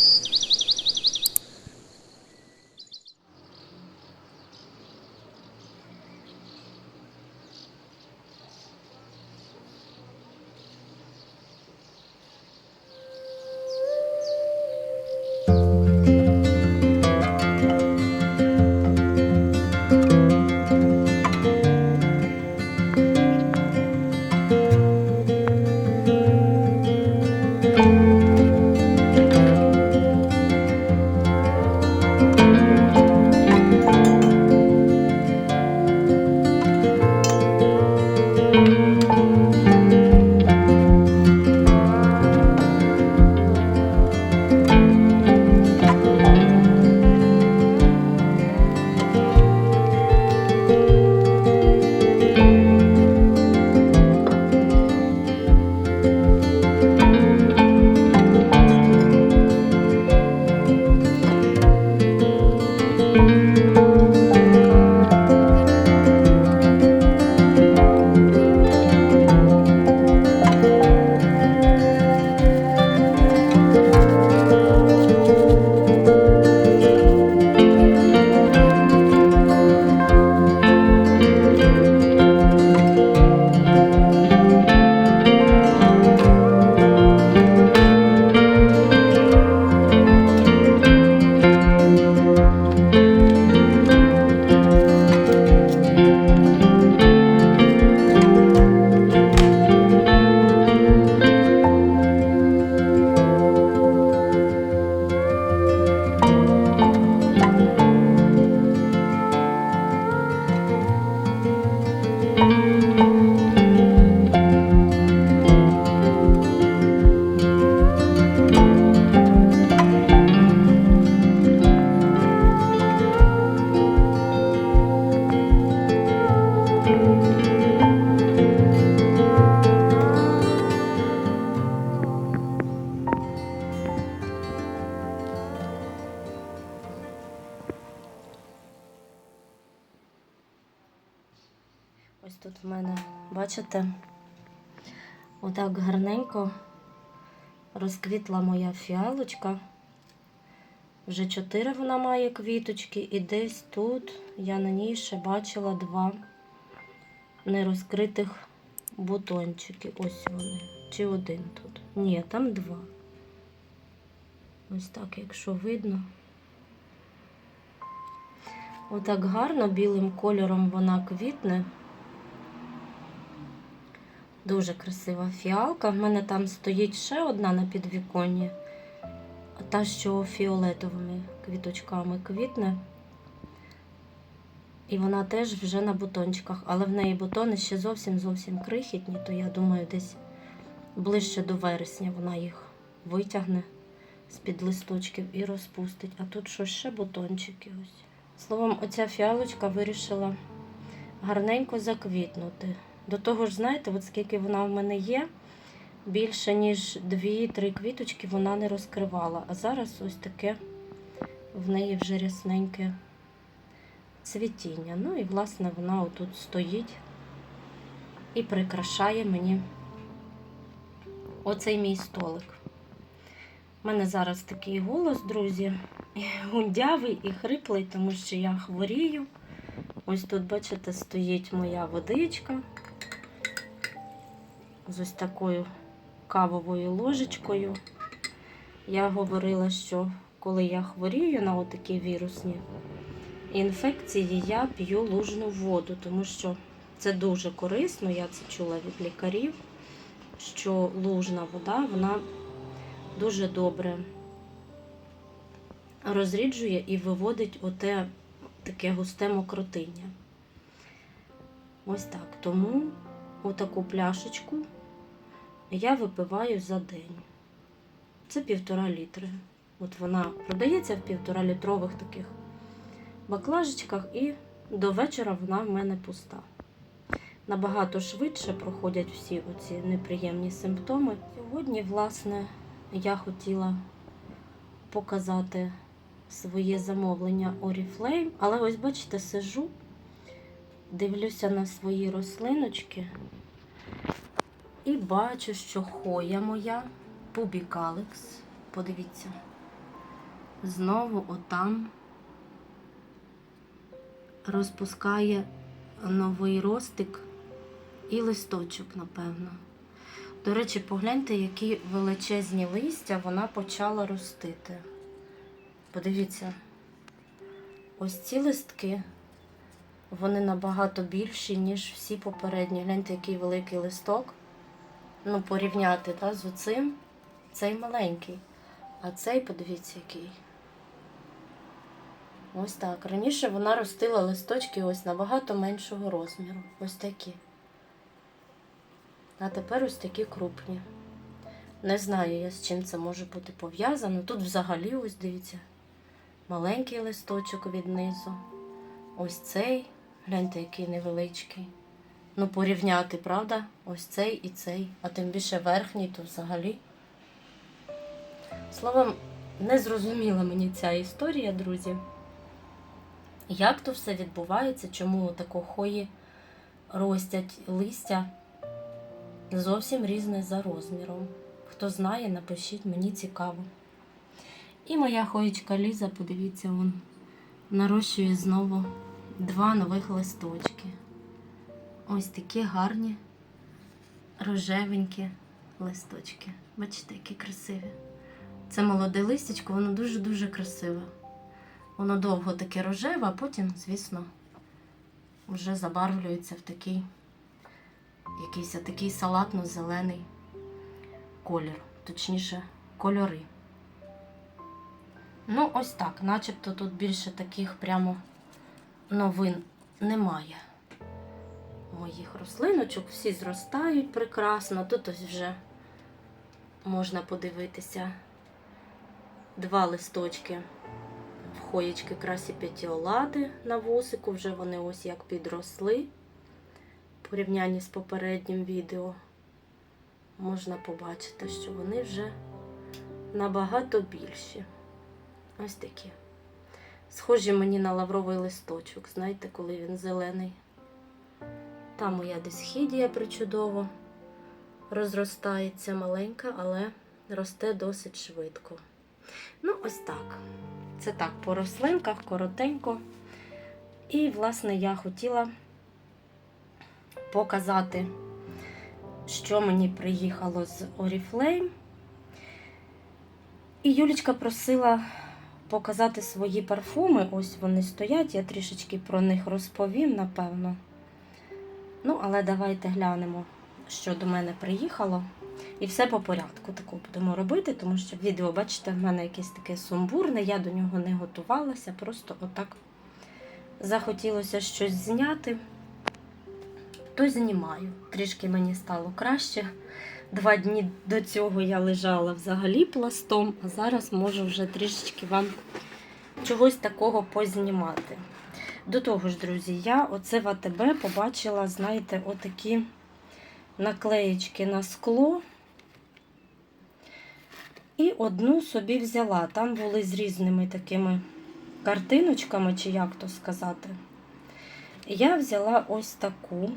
あ。Ось тут в мене, бачите, отак гарненько розквітла моя фіалочка. Вже чотири вона має квіточки, і десь тут я на ній ще бачила два нерозкритих бутончики. Ось вони. Чи один тут? Ні, там два. Ось так, якщо видно. Отак гарно білим кольором вона квітне. Дуже красива фіалка. В мене там стоїть ще одна на підвіконні, та, що фіолетовими квіточками квітне. І вона теж вже на бутончиках, але в неї бутони ще зовсім зовсім крихітні, то я думаю, десь ближче до вересня вона їх витягне з-під листочків і розпустить. А тут що ще бутончики ось. Словом, оця фіалочка вирішила гарненько заквітнути. До того ж, знаєте, от скільки вона в мене є, більше ніж 2-3 квіточки вона не розкривала. А зараз ось таке в неї вже рясненьке цвітіння. Ну і, власне, вона отут стоїть і прикрашає мені оцей мій столик. У мене зараз такий голос, друзі, гундявий і хриплий, тому що я хворію. Ось тут, бачите, стоїть моя водичка з ось такою кавовою ложечкою. Я говорила, що коли я хворію на отакі вірусні інфекції, я п'ю лужну воду, тому що це дуже корисно, я це чула від лікарів, що лужна вода, вона дуже добре розріджує і виводить оте таке густе мокротиння. Ось так. Тому отаку пляшечку я випиваю за день. Це півтора літри. От вона продається в півтора літрових таких баклажечках, і до вечора вона в мене пуста. Набагато швидше проходять всі оці неприємні симптоми. Сьогодні, власне, я хотіла показати своє замовлення Oriflame, але ось, бачите, сижу, дивлюся на свої рослиночки і бачу, що хоя моя Пубік Алекс. Подивіться, знову отам розпускає новий ростик і листочок, напевно. До речі, погляньте, які величезні листя вона почала ростити. Подивіться, ось ці листки, вони набагато більші, ніж всі попередні. Гляньте, який великий листок. Ну, порівняти та, з оцим, цей маленький. А цей, подивіться, який. Ось так. Раніше вона ростила листочки ось набагато меншого розміру. Ось такі. А тепер ось такі крупні. Не знаю я, з чим це може бути пов'язано. Тут взагалі, ось дивіться, маленький листочок від низу. Ось цей, гляньте, який невеличкий. Ну, порівняти, правда? Ось цей і цей, а тим більше верхній, то взагалі. Словом, не зрозуміла мені ця історія, друзі. Як то все відбувається, чому тако хої ростять листя зовсім різне за розміром. Хто знає, напишіть, мені цікаво. І моя хоєчка Ліза, подивіться, вон, нарощує знову два нових листочки. Ось такі гарні рожевенькі листочки. Бачите, які красиві. Це молоде листячко, воно дуже-дуже красиве. Воно довго таке рожеве, а потім, звісно, вже забарвлюється в такий якийсь такий салатно-зелений колір, точніше, кольори. Ну, ось так, начебто тут більше таких прямо новин немає. Моїх рослиночок всі зростають прекрасно. Тут ось вже можна подивитися два листочки в хоєчки красі п'ятіолади на вусику. Вже вони ось як підросли. В порівнянні з попереднім відео можна побачити, що вони вже набагато більші. Ось такі. Схожі мені на лавровий листочок, знаєте, коли він зелений. Там моя дисхідія причудово розростається маленька, але росте досить швидко. Ну, ось так. Це так, по рослинках, коротенько. І, власне, я хотіла показати, що мені приїхало з Oriflame. І Юлічка просила показати свої парфуми. Ось вони стоять, я трішечки про них розповім, напевно. Ну, але давайте глянемо, що до мене приїхало. І все по порядку таку будемо робити, тому що відео, бачите, в мене якесь таке сумбурне, я до нього не готувалася, просто отак захотілося щось зняти, то знімаю. Трішки мені стало краще. Два дні до цього я лежала взагалі пластом, а зараз можу вже трішечки вам чогось такого познімати. До того ж, друзі, я оце в АТБ побачила, знаєте, отакі наклеєчки на скло. І одну собі взяла. Там були з різними такими картиночками, чи як то сказати. Я взяла ось таку.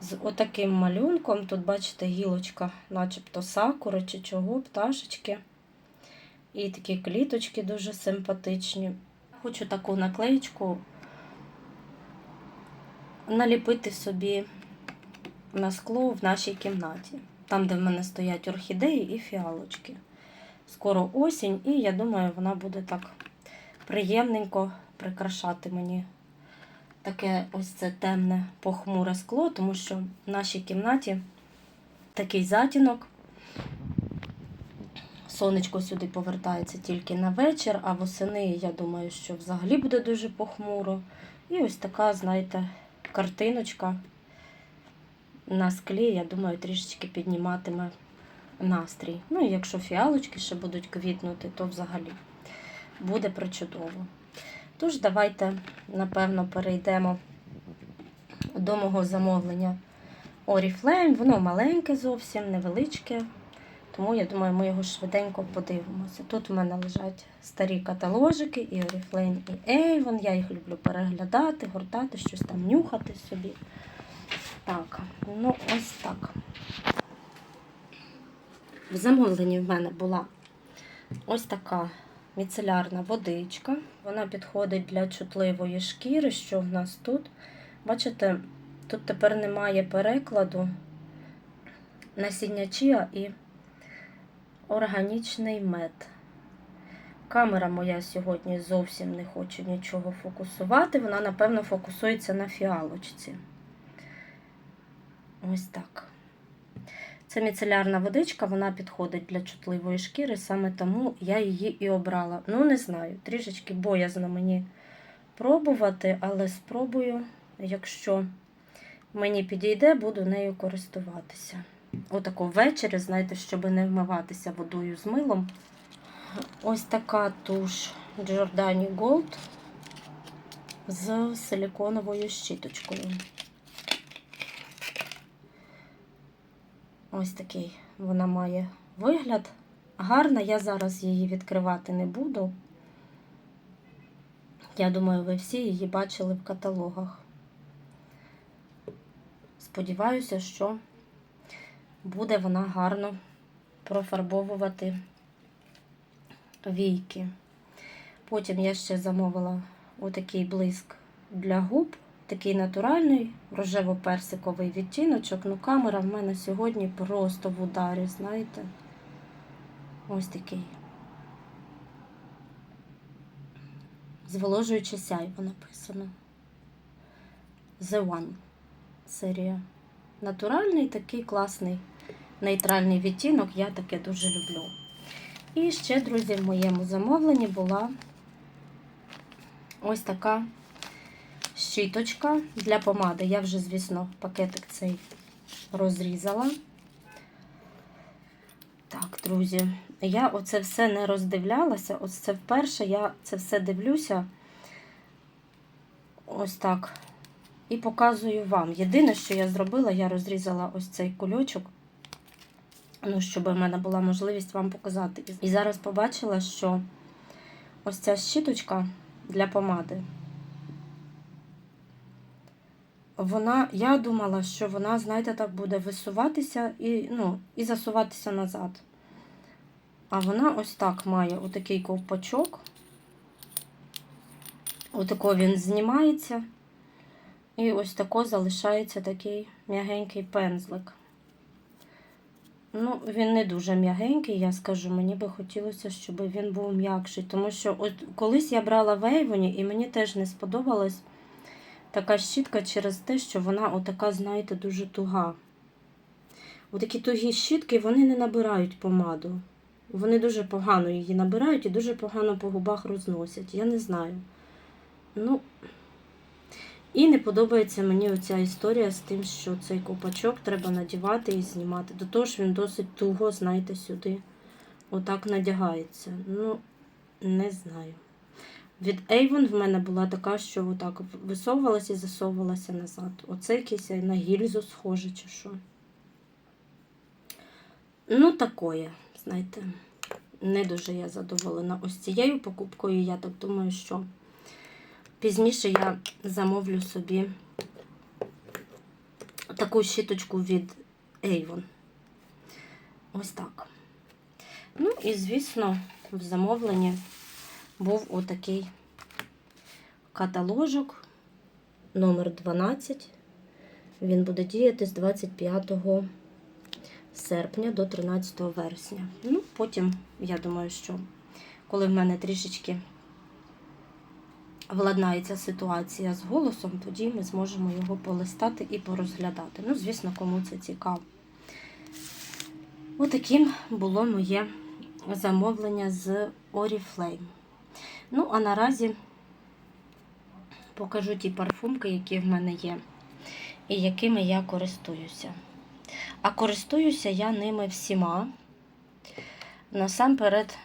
З отаким малюнком. Тут, бачите, гілочка, начебто сакури чи чого, пташечки. І такі кліточки дуже симпатичні. Хочу таку наклеєчку наліпити собі на скло в нашій кімнаті. Там, де в мене стоять орхідеї і фіалочки. Скоро осінь, і я думаю, вона буде так приємненько прикрашати мені таке ось це темне похмуре скло, тому що в нашій кімнаті такий затінок. Сонечко сюди повертається тільки на вечір, а восени, я думаю, що взагалі буде дуже похмуро. І ось така, знаєте, картиночка на склі, я думаю, трішечки підніматиме настрій. Ну і якщо фіалочки ще будуть квітнути, то взагалі буде причудово. Тож, давайте, напевно, перейдемо до мого замовлення Oriflame. Воно маленьке зовсім, невеличке. Тому, я думаю, ми його швиденько подивимося. Тут у мене лежать старі каталожики, і Oriflame, і Avon. Я їх люблю переглядати, гортати, щось там нюхати собі. Так, ну ось так. В замовленні в мене була ось така міцелярна водичка. Вона підходить для чутливої шкіри. Що в нас тут? Бачите, тут тепер немає перекладу насіння і органічний мед. Камера моя сьогодні зовсім не хоче нічого фокусувати. Вона, напевно, фокусується на фіалочці. Ось так. Це міцелярна водичка, вона підходить для чутливої шкіри, саме тому я її і обрала. Ну, не знаю, трішечки боязно мені пробувати, але спробую, якщо мені підійде, буду нею користуватися. Отако ввечері, знаєте, щоб не вмиватися водою з милом. Ось така туш Giordani Gold з силіконовою щіточкою. Ось такий вона має вигляд. Гарна, я зараз її відкривати не буду. Я думаю, ви всі її бачили в каталогах. Сподіваюся, що буде вона гарно профарбовувати війки. Потім я ще замовила отакий блиск для губ, такий натуральний, рожево-персиковий відтіночок. Ну, камера в мене сьогодні просто в ударі, знаєте? Ось такий. Зволожуюче сяйво написано. The One серія. Натуральний такий класний нейтральний відтінок, я таке дуже люблю. І ще, друзі, в моєму замовленні була ось така щіточка для помади. Я вже, звісно, пакетик цей розрізала. Так, друзі, я оце все не роздивлялася. Ось це вперше я це все дивлюся. Ось так. І показую вам. Єдине, що я зробила, я розрізала ось цей кульочок ну, щоб в мене була можливість вам показати. І зараз побачила, що ось ця щіточка для помади. Вона, я думала, що вона, знаєте, так буде висуватися і ну, і засуватися назад. А вона ось так має отакий ковпачок. Отако він знімається. І ось тако залишається такий м'ягенький пензлик. Ну, він не дуже м'ягенький, я скажу. Мені би хотілося, щоб він був м'якший. Тому що от колись я брала в Ейвоні, і мені теж не сподобалась така щітка через те, що вона отака, знаєте, дуже туга. Отакі тугі щітки вони не набирають помаду. Вони дуже погано її набирають і дуже погано по губах розносять. Я не знаю. Ну, і не подобається мені оця історія з тим, що цей копачок треба надівати і знімати. До того ж, він досить туго, знаєте, сюди отак надягається. Ну, не знаю. Від Avon в мене була така, що отак висовувалася і засовувалася назад. Оце якийсь на гільзу схоже, чи що. Ну, такое, знаєте, не дуже я задоволена ось цією покупкою. Я так думаю, що. Пізніше я замовлю собі таку щіточку від Avon. Ось так. Ну, і, звісно, в замовленні був отакий каталожок номер 12 Він буде діяти з 25 серпня до 13 вересня. Ну, потім, я думаю, що коли в мене трішечки владнається ситуація з голосом, тоді ми зможемо його полистати і порозглядати. Ну, звісно, кому це цікаво. Отаким було моє замовлення з Oriflame. Ну, а наразі покажу ті парфумки, які в мене є, і якими я користуюся. А користуюся я ними всіма. Насамперед,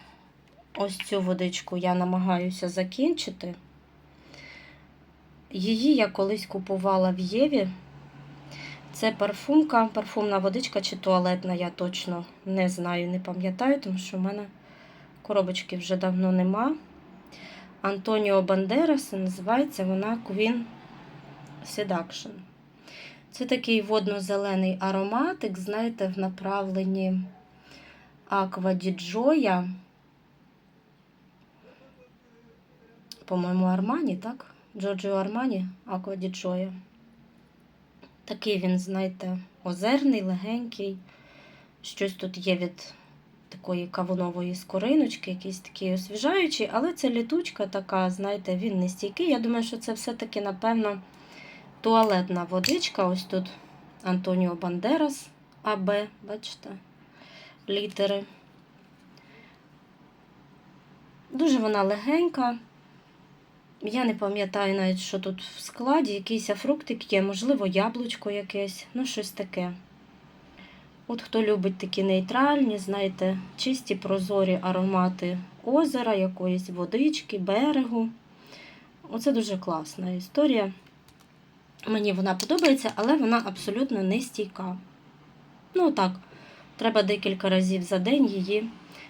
ось цю водичку я намагаюся закінчити. Її я колись купувала в Єві. Це парфумка, парфумна водичка чи туалетна, я точно не знаю, не пам'ятаю, тому що в мене коробочки вже давно нема. Антоніо Бандерас називається вона Queen Seduction. Це такий водно-зелений ароматик, знаєте, в направленні di Gioia. по-моєму, Армані, так? Джорджіо Армані, Аква ді Джоя. Такий він, знаєте, озерний, легенький. Щось тут є від такої кавунової скориночки, якийсь такий освіжаючий, але це літучка така, знаєте, він не стійкий. Я думаю, що це все-таки, напевно, туалетна водичка. Ось тут Антоніо Бандерас АБ, бачите, літери. Дуже вона легенька. Я не пам'ятаю навіть, що тут в складі, якийсь фруктик є, можливо, яблучко якесь, ну щось таке. От хто любить такі нейтральні, знаєте, чисті прозорі аромати озера, якоїсь водички, берегу. Оце дуже класна історія. Мені вона подобається, але вона абсолютно не стійка. Ну так, треба декілька разів за день її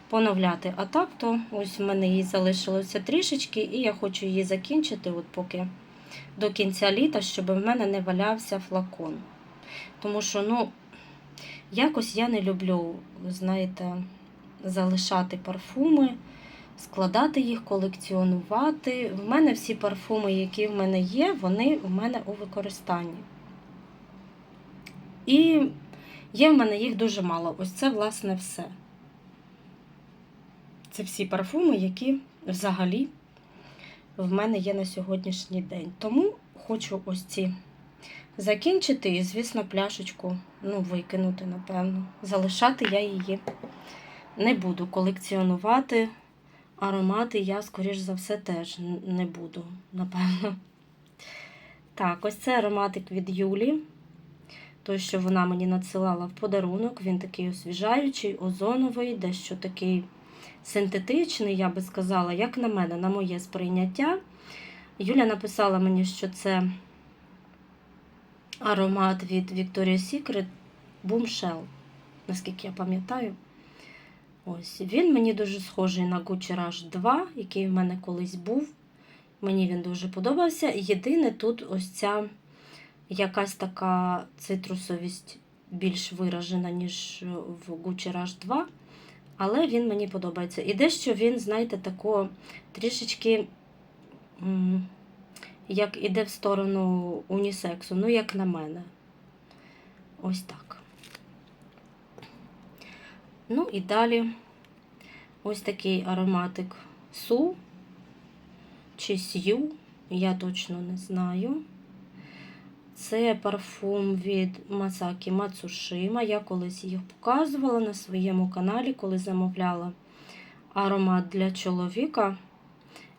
поновляти. А так, то ось в мене її залишилося трішечки, і я хочу її закінчити, от поки до кінця літа, щоб в мене не валявся флакон. Тому що, ну, якось я не люблю, знаєте, залишати парфуми, складати їх, колекціонувати. В мене всі парфуми, які в мене є, вони в мене у використанні. І є в мене їх дуже мало. Ось це, власне, все. Це всі парфуми, які взагалі в мене є на сьогоднішній день. Тому хочу ось ці закінчити і, звісно, пляшечку ну, викинути, напевно. Залишати я її не буду. Колекціонувати аромати я, скоріш за все, теж не буду, напевно. Так, ось це ароматик від Юлі. Той, що вона мені надсилала в подарунок, він такий освіжаючий, озоновий, дещо такий синтетичний, я би сказала, як на мене, на моє сприйняття. Юля написала мені, що це аромат від Victoria's Secret Boomshell, наскільки я пам'ятаю. Ось, Він мені дуже схожий на Gucci Rush 2, який в мене колись був. Мені він дуже подобався. Єдине, тут ось ця якась така цитрусовість більш виражена, ніж в Gucci Rush 2. Але він мені подобається. І дещо він, знаєте, тако трішечки, як іде в сторону унісексу, ну, як на мене. Ось так. Ну і далі ось такий ароматик Су чи Сью, я точно не знаю. Це парфум від Масакі Мацушима. Я колись їх показувала на своєму каналі, коли замовляла аромат для чоловіка.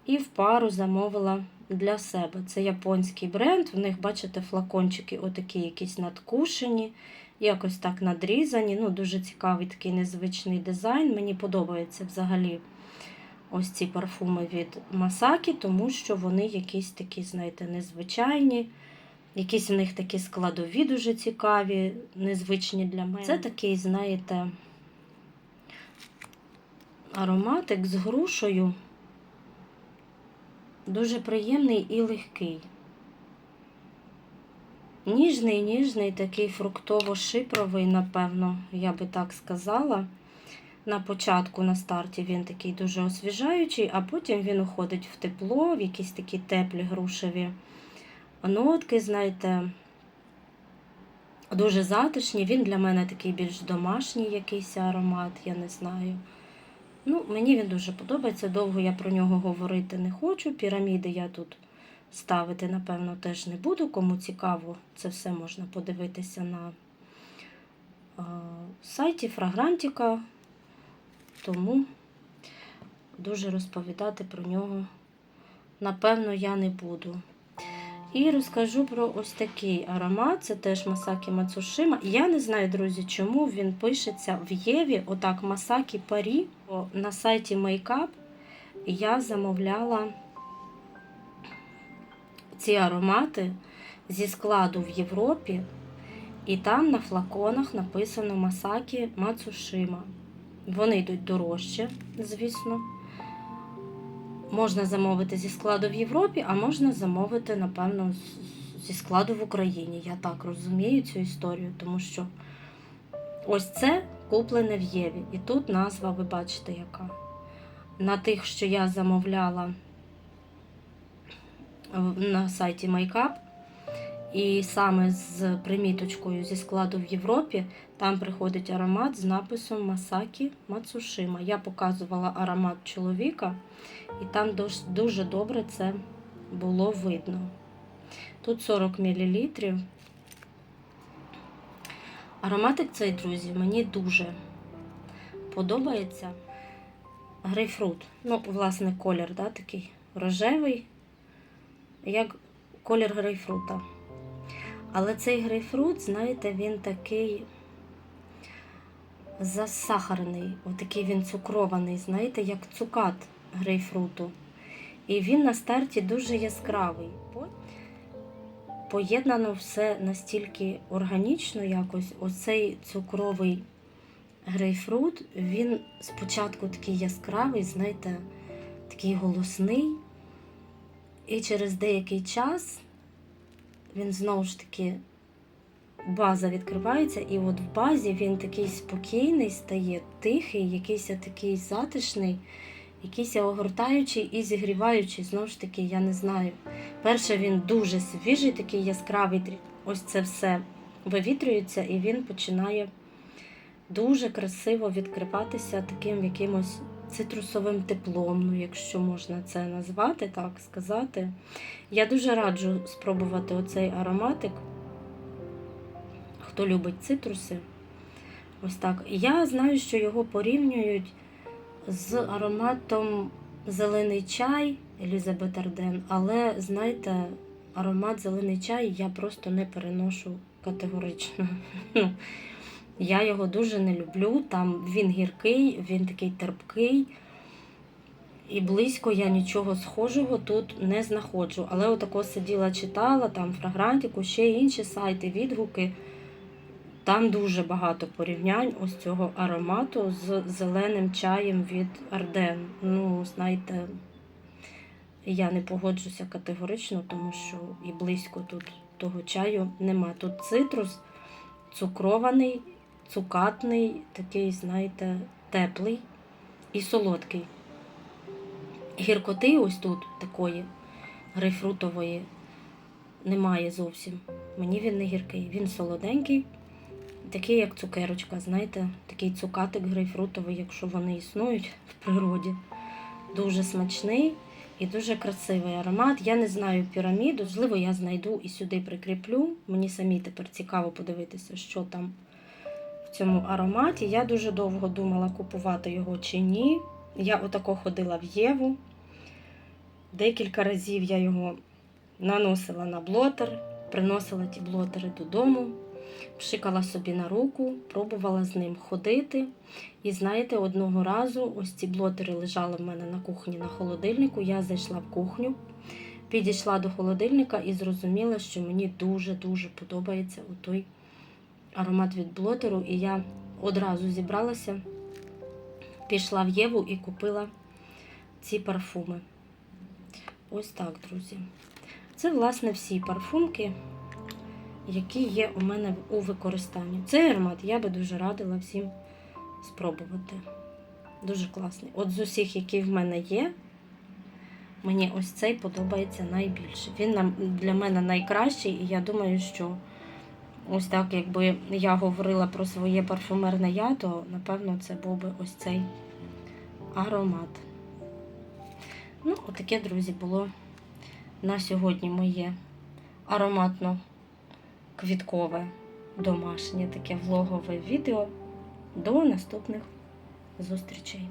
І в пару замовила для себе. Це японський бренд. В них, бачите, флакончики отакі якісь надкушені, якось так надрізані. Ну, Дуже цікавий такий незвичний дизайн. Мені подобається взагалі ось ці парфуми від Масакі, тому що вони якісь такі, знаєте, незвичайні. Якісь в них такі складові дуже цікаві, незвичні для мене. Це такий, знаєте, ароматик з грушею. Дуже приємний і легкий. Ніжний, ніжний, такий фруктово-шипровий, напевно, я би так сказала. На початку, на старті він такий дуже освіжаючий, а потім він уходить в тепло, в якісь такі теплі грушеві нотки, знаєте, дуже затишні. Він для мене такий більш домашній якийсь аромат, я не знаю. Ну, Мені він дуже подобається. Довго я про нього говорити не хочу. Піраміди я тут ставити, напевно, теж не буду. Кому цікаво, це все можна подивитися на сайті Фрагрантіка. Тому дуже розповідати про нього, напевно, я не буду. І розкажу про ось такий аромат. Це теж Масакі Мацушима. Я не знаю, друзі, чому він пишеться в Єві, отак Масакі Парі. На сайті Makeup я замовляла ці аромати зі складу в Європі. І там на флаконах написано Масакі Мацушима. Вони йдуть дорожче, звісно. Можна замовити зі складу в Європі, а можна замовити, напевно, зі складу в Україні. Я так розумію цю історію, тому що ось це куплене в Єві. І тут назва, ви бачите, яка. На тих, що я замовляла на сайті Makeup. І саме з приміточкою зі складу в Європі там приходить аромат з написом Масакі Мацушима. Я показувала аромат чоловіка, і там дуже добре це було видно. Тут 40 мл. Ароматик цей, друзі, мені дуже подобається. Грейпфрут. Ну, власне, колір, да, такий рожевий, як колір грейпфрута. Але цей грейпфрут, знаєте, він такий засахарний, отакий він цукрований, знаєте, як цукат грейпфруту. І він на старті дуже яскравий. Поєднано все настільки органічно якось. Оцей цукровий грейпфрут, він спочатку такий яскравий, знаєте, такий голосний. І через деякий час він знову ж таки база відкривається, і от в базі він такий спокійний стає, тихий, якийсь такий затишний, якийсь огортаючий і зігріваючий. Знову ж таки, я не знаю. Перше, він дуже свіжий, такий яскравий. Ось це все вивітрюється, і він починає дуже красиво відкриватися таким якимось цитрусовим теплом, ну, якщо можна це назвати, так сказати. Я дуже раджу спробувати оцей ароматик. Хто любить цитруси. Ось так. Я знаю, що його порівнюють з ароматом зелений чай Елізабет Арден, але знаєте, аромат зелений чай я просто не переношу категорично. Я його дуже не люблю. Там він гіркий, він такий терпкий. І близько я нічого схожого тут не знаходжу. Але отако сиділа, читала, там фрагрантику, ще інші сайти, відгуки. Там дуже багато порівнянь ось цього аромату з зеленим чаєм від Арден. Ну, знаєте, я не погоджуся категорично, тому що і близько тут того чаю нема. Тут цитрус цукрований, цукатний, такий, знаєте, теплий і солодкий. Гіркоти ось тут такої грейпфрутової немає зовсім. Мені він не гіркий, він солоденький, такий, як цукерочка, знаєте, такий цукатик грейпфрутовий, якщо вони існують в природі. Дуже смачний і дуже красивий аромат. Я не знаю піраміду, можливо, я знайду і сюди прикріплю. Мені самі тепер цікаво подивитися, що там цьому ароматі. Я дуже довго думала, купувати його чи ні. Я отако ходила в Єву. Декілька разів я його наносила на блотер, приносила ті блотери додому, пшикала собі на руку, пробувала з ним ходити. І знаєте, одного разу ось ці блотери лежали в мене на кухні на холодильнику. Я зайшла в кухню, підійшла до холодильника і зрозуміла, що мені дуже-дуже подобається той аромат від блотеру. І я одразу зібралася, пішла в Єву і купила ці парфуми. Ось так, друзі. Це, власне, всі парфумки, які є у мене у використанні. Цей аромат я би дуже радила всім спробувати. Дуже класний. От з усіх, які в мене є, мені ось цей подобається найбільше. Він для мене найкращий, і я думаю, що ось так, якби я говорила про своє парфумерне я, то напевно це був би ось цей аромат. Ну, отаке, друзі, було на сьогодні моє ароматно-квіткове домашнє таке влогове відео. До наступних зустрічей!